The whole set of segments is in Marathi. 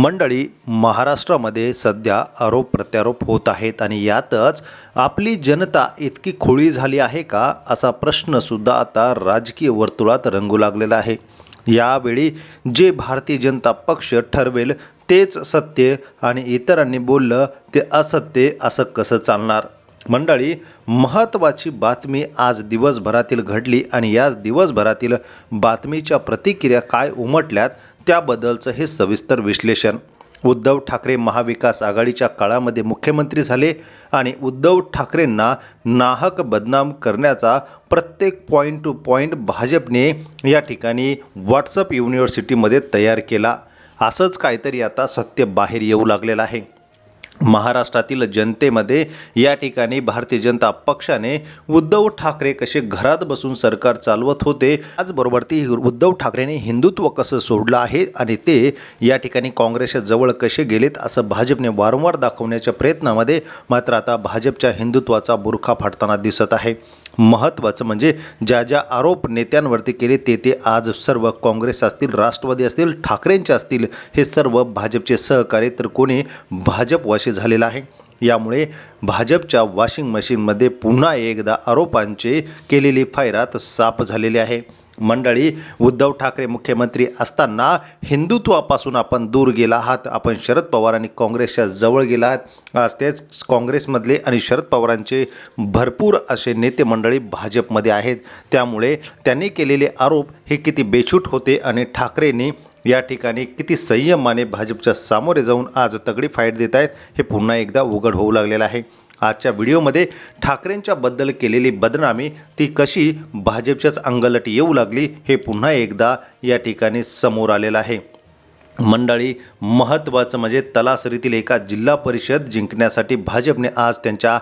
मंडळी महाराष्ट्रामध्ये सध्या आरोप प्रत्यारोप होत आहेत आणि यातच आपली जनता इतकी खोळी झाली आहे का असा प्रश्नसुद्धा आता राजकीय वर्तुळात रंगू लागलेला आहे. यावेळी जे भारतीय जनता पक्ष ठरवेल तेच सत्य आणि इतरांनी बोललं ते असत्य असं कसं चालणार? मंडळी महत्त्वाची बातमी आज दिवसभरातील घडली आणि या दिवसभरातील बातमीच्या प्रतिक्रिया काय उमटल्यात त्याबद्दलचं हे सविस्तर विश्लेषण. उद्धव ठाकरे महाविकास आघाडीच्या काळामध्ये मुख्यमंत्री झाले आणि उद्धव ठाकरेंना नाहक बदनाम करण्याचा प्रत्येक पॉईंट टू पॉईंट भाजपने या ठिकाणी व्हॉट्सअप युनिव्हर्सिटीमध्ये तयार केला. असंच काहीतरी आता सत्य बाहेर येऊ लागलेलं आहे. महाराष्ट्रातील जनतेमध्ये या ठिकाणी भारतीय जनता पक्षाने उद्धव ठाकरे कसे घरात बसून सरकार चालवत होते त्याचबरोबर ती उद्धव ठाकरेने हिंदुत्व कसं सोडलं आहे आणि ते या ठिकाणी काँग्रेसच्या जवळ कसे गेलेत असं भाजपने वारंवार दाखवण्याच्या प्रयत्नामध्ये मात्र आता भाजपच्या हिंदुत्वाचा बुरखा फाटताना दिसत आहे. महत्त्वाचं म्हणजे ज्या ज्या आरोप नेत्यांवरती केले ते ते आज सर्व काँग्रेस असतील राष्ट्रवादी असतील ठाकरेंचे असतील हे सर्व भाजपचे सहकारी तर कोणी भाजपवाशी झालेलं आहे. यामुळे भाजपच्या वॉशिंग मशीनमध्ये पुन्हा एकदा आरोपांचे केलेली फायरात साफ झालेली आहे. मंडळी उद्धव ठाकरे मुख्यमंत्री असताना हिंदुत्वापासून आपण दूर गेला आहात. आपण शरद पवार आणि काँग्रेसच्या जवळ गेला आहात. आज तेच काँग्रेसमधले आणि शरद पवारांचे भरपूर असे नेते मंडळी भाजपमध्ये आहेत. त्यामुळे त्यांनी केलेले आरोप हे किती बेछूट होते आणि ठाकरेंनी या ठिकाणी किती संयमाने भाजपच्या सामोरे जाऊन आज तगडी फाईट देत आहेत हे पुन्हा एकदा उघड होऊ लागलेलं आहे. आजच्या व्हिडिओमध्ये ठाकरेंच्याबद्दल केलेली बदनामी ती कशी भाजपच्याच अंगलट येऊ लागली हे पुन्हा एकदा या ठिकाणी समोर आलेलं आहे. मंडळी महत्त्वाचं म्हणजे तलासरीतील एका जिल्हा परिषद जिंकण्यासाठी भाजपने आज त्यांच्या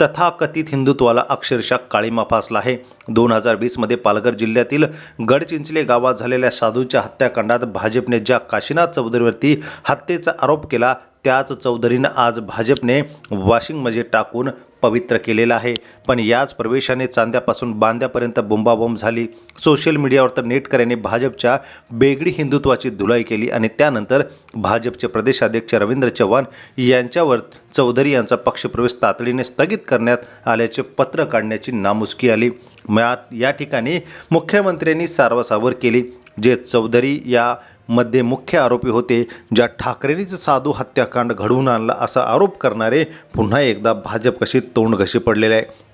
तथाकथित हिंदुत्वाला अक्षरशः काळीमा फासला आहे. दोन हजार वीसमध्ये पालघर जिल्ह्यातील गडचिंचले गावात झालेल्या साधूच्या हत्याकांडात भाजपने ज्या काशीनाथ चौधरीवरती हत्येचा आरोप केला त्याच चौधरीनं आज भाजपने वॉशिंगमध्ये टाकून पवित्र केलेलं आहे. पण याच प्रवेशाने चांद्यापासून बांद्यापर्यंत बोंबाबोंब झाली. सोशल मीडियावर तर नेटकऱ्यांनी भाजपच्या बेगडी हिंदुत्वाची धुलाई केली आणि त्यानंतर भाजपचे प्रदेशाध्यक्ष रवींद्र चव्हाण यांच्यावर चौधरी यांचा पक्षप्रवेश तातडीने स्थगित करण्यात आल्याचे पत्र काढण्याची नामुष्की आली. या ठिकाणी मुख्यमंत्र्यांनी सारवासावर केली जे चौधरी या मध्ये मुख्य आरोपी होते ज्या ठाकरेंनीच साधू हत्याकांड घडवून आणला असा आरोप करणारे पुन्हा एकदा भाजप कशी तोंड घशी पडलेले आहे.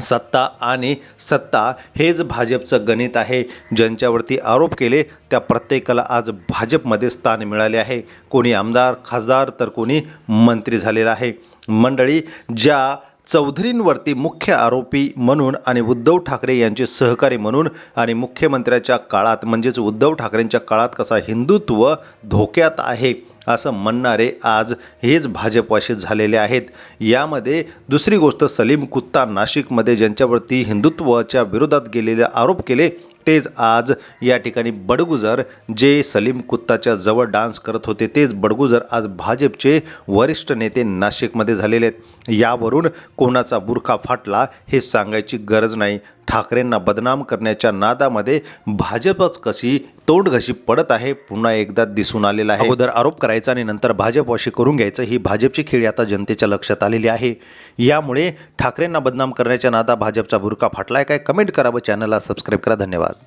सत्ता आणि सत्ता हेच भाजपचं गणित आहे. ज्यांच्यावरती आरोप केले त्या प्रत्येकाला आज भाजपमध्ये स्थान मिळाले आहे. कोणी आमदार खासदार तर कोणी मंत्री झालेला आहे. मंडळी ज्या चौधरींवरती मुख्य आरोपी म्हणून आणि उद्धव ठाकरे यांचे सहकारी म्हणून आणि मुख्यमंत्र्याच्या काळात म्हणजेच उद्धव ठाकरेंच्या काळात कसा हिंदुत्व धोक्यात आहे असं म्हणणारे आज हेच भाजपवाशी झालेले आहेत. यामध्ये दुसरी गोष्ट सलीम कुत्ता नाशिकमध्ये ज्यांच्यावरती हिंदुत्वाच्या विरोधात गेलेले आरोप केले तेच आज या ठिकाणी बडगुजर जे सलीम कुत्ताच्या जवळ डान्स करत होते तेच बडगुजर आज भाजपचे वरिष्ठ नेते नाशिकमध्ये झालेले आहेत. यावरून कोणाचा बुरखा फाटला हे सांगायची गरज नाही. ठाकरेंना बदनाम करण्याच्या नादामध्ये भाजपच कशी तोंडघशी पडत आहे. पुन्हा एकदा दिसून आलेला आहे. अगोदर आरोप करायचा आणि नंतर भाजपवाशी करून घ्यायचं ही भाजपची खेळी आता जनतेच्या लक्षात आलेली आहे. यामुळे ठाकरेंना बदनाम करण्याच्या नादा भाजपचा बुरका फाटलाय. काय कमेंट करावं चॅनलला सबस्क्राईब करा. धन्यवाद.